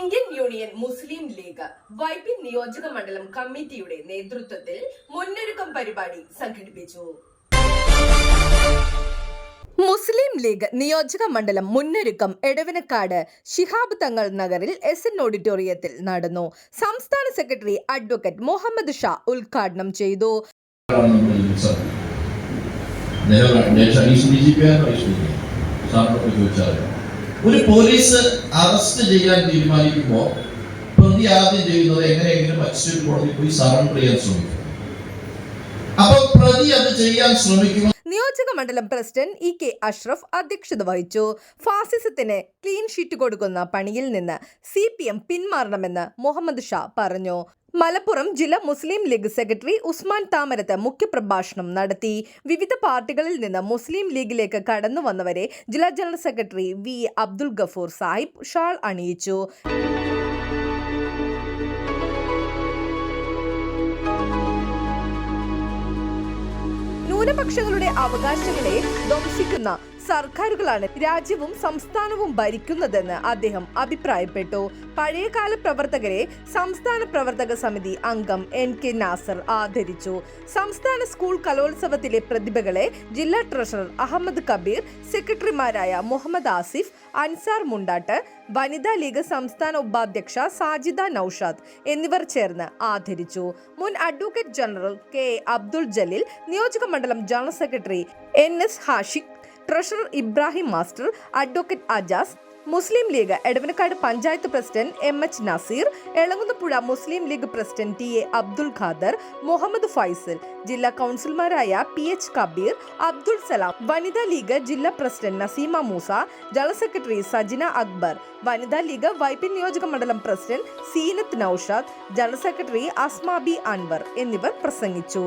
Indian Union Muslim League Vypin നിയോജക മണ്ഡലം കമ്മിറ്റിയുടെ നേതൃത്വത്തിൽ മുന്നൊരുക്കം പരിപാടി സംഘടിപ്പിച്ചു. മുസ്ലിം ലീഗ് നിയോജക മണ്ഡലം മുന്നൊരുക്കം എടവനക്കാട് ശിഹാബ് തങ്ങൾ നഗറിൽ എസ് എൻ ഓഡിറ്റോറിയത്തിൽ നടന്നു. സംസ്ഥാന സെക്രട്ടറി അഡ്വക്കേറ്റ് മുഹമ്മദ് ഷാ ഉദ്ഘാടനം ചെയ്തു? സാറിനോട് ചോദിച്ചാൽ ഒരു പോലീസ് അറസ്റ്റ് ചെയ്യാൻ തീരുമാനിക്കുമ്പോൾ പ്രതി ആദ്യം ചെയ്യുന്നത് എങ്ങനെയെങ്കിലും മജിസ്ട്രേറ്റ് കോടതി പോയി സറണ്ടർ ചെയ്യാൻ ശ്രമിക്കും. അപ്പൊ പ്രതി അത് ചെയ്യാൻ ശ്രമിക്കുമ്പോൾ നിയോജക മണ്ഡലം പ്രസിഡന്റ് ഇ കെ അഷ്റഫ് അധ്യക്ഷത വഹിച്ചു. ഫാസിസത്തിന് ക്ലീൻ ഷീറ്റ് കൊടുക്കുന്ന പണിയിൽ നിന്ന് സി പി എം പിന്മാറണമെന്ന് മുഹമ്മദ് ഷാ പറഞ്ഞു. മലപ്പുറം ജില്ലാ Muslim League secretary Usman Thamarath മുഖ്യപ്രഭാഷണം നടത്തി. വിവിധ പാർട്ടികളിൽ നിന്ന് മുസ്ലിം ലീഗിലേക്ക് കടന്നു വന്നവരെ ജില്ലാ general secretary V. Abdul Gafoor Sahib shawl അണിയിച്ചു. ന്യൂനപക്ഷങ്ങളുടെ അവകാശങ്ങളെ ധ്വംസിക്കുന്ന സർക്കാരുകളാണ് രാജ്യവും സംസ്ഥാനവും ഭരിക്കുന്നതെന്ന് അദ്ദേഹം അഭിപ്രായപ്പെട്ടു. പഴയകാല പ്രവർത്തകരെ സംസ്ഥാന പ്രവർത്തക സമിതി അംഗം എൻ കെ നാസർ ആദരിച്ചു. സംസ്ഥാന സ്കൂൾ കലോത്സവത്തിലെ പ്രതിഭകളെ ജില്ലാ ട്രഷറർ അഹമ്മദ് കബീർ സെക്രട്ടറിമാരായ മുഹമ്മദ് ആസിഫ് അൻസാർ മുണ്ടാട്ട് വനിതാ ലീഗ് സംസ്ഥാന ഉപാധ്യക്ഷ സാജിദ നൌഷാദ് എന്നിവർ ചേർന്ന് ആദരിച്ചു. മുൻ advocate general K Abdul Jaleel നിയോജക മണ്ഡലം general secretary N S Hashiq treasurer Ibrahim master advocate Ajas Muslim League Edavanakkad panchayat president M H Naseer Elankunnapuzha Muslim League president T A Abdul Khader Muhammed Faisal ജില്ലാ കൗൺസിലർമാരായ P H Kabeer Abdul Salam വനിതാ League ജില്ലാ president Naseema Moosa general secretary Sajina Akbar വനിതാ League Vypin നിയോജക മണ്ഡലം president Seenath Noushad general secretary Asmabi Anvar എന്നിവർ പ്രസംഗിച്ചു.